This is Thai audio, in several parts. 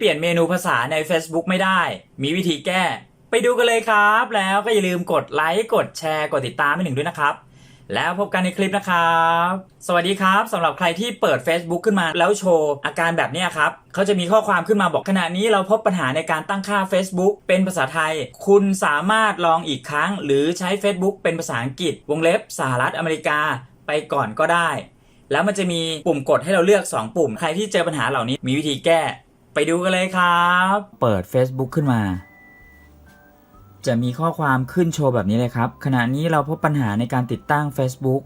เปลี่ยนเมนูภาษาใน Facebook ไม่ได้ มีวิธีแก้ ไปดูกันเลยครับ แล้วก็อย่าลืมกดไลค์ กดแชร์ กดติดตามให้หนึ่งด้วยนะครับ แล้วพบกันในคลิปนะครับ สวัสดีครับสำหรับใครที่เปิด Facebook ขึ้นมาแล้วโชว์ อาการแบบนี้ครับ เขาจะมีข้อความขึ้นมาบอกขณะนี้เราพบปัญหาในการตั้งค่า Facebook เป็นภาษาไทย คุณสามารถลองอีกครั้ง หรือใช้ Facebook เป็นภาษาอังกฤษ วงเล็บสหรัฐอเมริกาไปก่อนก็ได้ แล้วมันจะมีปุ่มกดให้เราเลือก 2 ปุ่ม ใครที่เจอปัญหาเหล่านี้มีวิธีแก้ ไปดูกันเลยครับ เปิด Facebook ขึ้นมา จะมีข้อความขึ้นโชว์แบบนี้เลยครับ ขณะนี้เราพบปัญหาในการติดตั้ง Facebook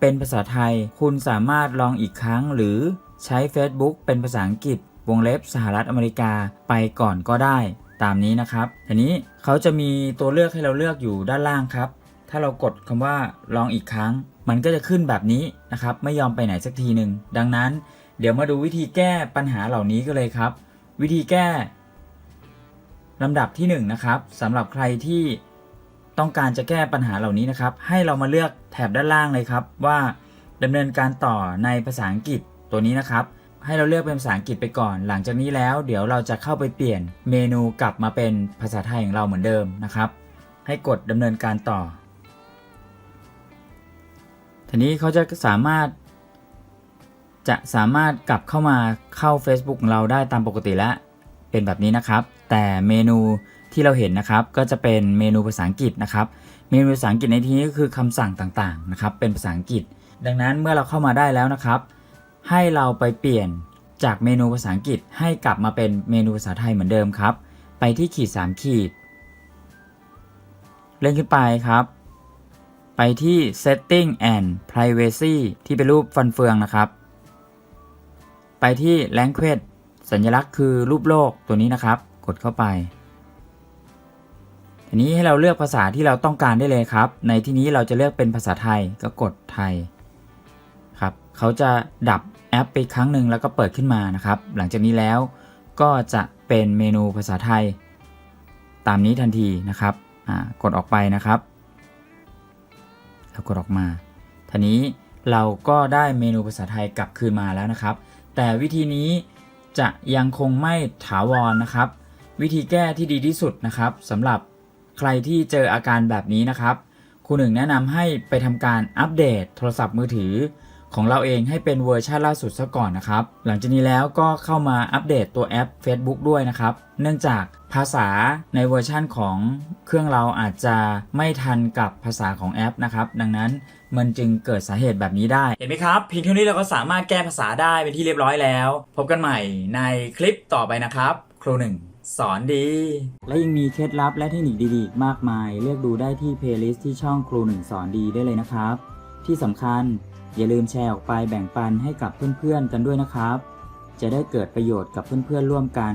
เป็นภาษาไทย คุณสามารถลองอีกครั้งหรือใช้ Facebook เป็นภาษาอังกฤษ วงเล็บสหรัฐอเมริกาไปก่อนก็ได้ ตามนี้นะครับ ทีนี้เขาจะมีตัวเลือกให้เราเลือกอยู่ด้านล่างครับ ถ้าเรากดคำว่าลองอีกครั้ง มันก็จะขึ้นแบบนี้นะครับ ไม่ยอมไปไหนสักทีหนึ่งดังนั้น เดี๋ยวมาดูวิธีแก้ปัญหาเหล่านี้กันเลยครับ วิธีแก้ลำดับที่1นงนะครับสำหรับใครที่ต้องการจะแก้ปัญหาเหล่านี้นะครับ ให้เรามาเลือกแถบด้านล่างเลยครับ ว่าดำเนินการต่อในภาษาอังกฤษตัวนี้นะครับ ให้เราเลือกเป็นภาษาอังกฤษไปก่อน หลังจากนี้แล้ว เดี๋ยวเราจะเข้าไปเปลี่ยนเมนูกลับมาเป็นภาษาไทยของเราเหมือนเดิมนะครับ ให้กดดำเนินการต่อทีนี้เขาจะสามารถ จะสามารถกลับเข้ามาเข้า Facebook ของเราได้ตามปกติแล้วเป็นแบบนี้นะครับ แต่เมนูที่เราเห็นนะครับ ก็จะเป็นเมนูภาษาอังกฤษนะครับ เมนูภาษาอังกฤษในที่นี้ก็คือคำสั่งต่างๆนะครับ เป็นภาษาอังกฤษ ดังนั้นเมื่อเราเข้ามาได้แล้วนะครับ ให้เราไปเปลี่ยนจากเมนูภาษาอังกฤษให้กลับมาเป็นเมนูภาษาไทยเหมือนเดิมครับ ไปที่ขีด 3 ขีด เลื่อนขึ้นไปครับ ไปที่ setting and privacy ที่เป็นรูปฟันเฟืองนะครับ ไปที่ language สัญลักษณ์คือรูปโลกตัวนี้นะครับ กดเข้าไป ทีนี้ให้เราเลือกภาษาที่เราต้องการได้เลยครับ ในที่นี้เราจะเลือกเป็นภาษาไทยก็กดไทยครับเขาจะดับแอปไปครั้งหนึ่งแล้วก็เปิดขึ้นมานะครับ หลังจากนี้แล้วก็จะเป็นเมนูภาษาไทย ตามนี้ทันทีนะครับกดออกไปนะครับแล้วกดออกมาทีนี้เราก็ได้เมนูภาษาไทยกลับคืนมาแล้วนะครับ แต่วิธีนี้จะยังคงไม่ถาวรนะครับ วิธีแก้ที่ดีที่สุดนะครับสำหรับใครที่เจออาการแบบนี้นะครับครูหนึ่งแนะนำให้ไปทำการอัปเดตโทรศัพท์มือถือ ของเราเองให้เป็นเวอร์ชันล่าสุดซะก่อนนะครับ หลังจากนี้แล้วก็เข้ามาอัปเดตตัวแอป Facebook ด้วยนะครับ เนื่องจาก ภาษาในเวอร์ชันของเครื่องเราอาจจะไม่ทันกับภาษาของแอปนะครับ ดังนั้นมันจึงเกิดสาเหตุแบบนี้ได้ เห็นไหมครับ เพียงเท่านี้เราก็สามารถแก้ภาษาได้เป็นที่เรียบร้อยแล้ว พบกันใหม่ในคลิปต่อไปนะครับ ครูหนึ่งสอนดี และยังมีเคล็ดลับและเทคนิคดีๆมากมาย เลือกดูได้ที่เพลย์ลิสต์ที่ช่องครูหนึ่งสอนดีได้เลยนะครับ ที่สำคัญอย่าลืมแชร์ออกไปแบ่งปันให้กับเพื่อนๆกันด้วยนะครับ จะได้เกิดประโยชน์กับเพื่อนๆร่วมกัน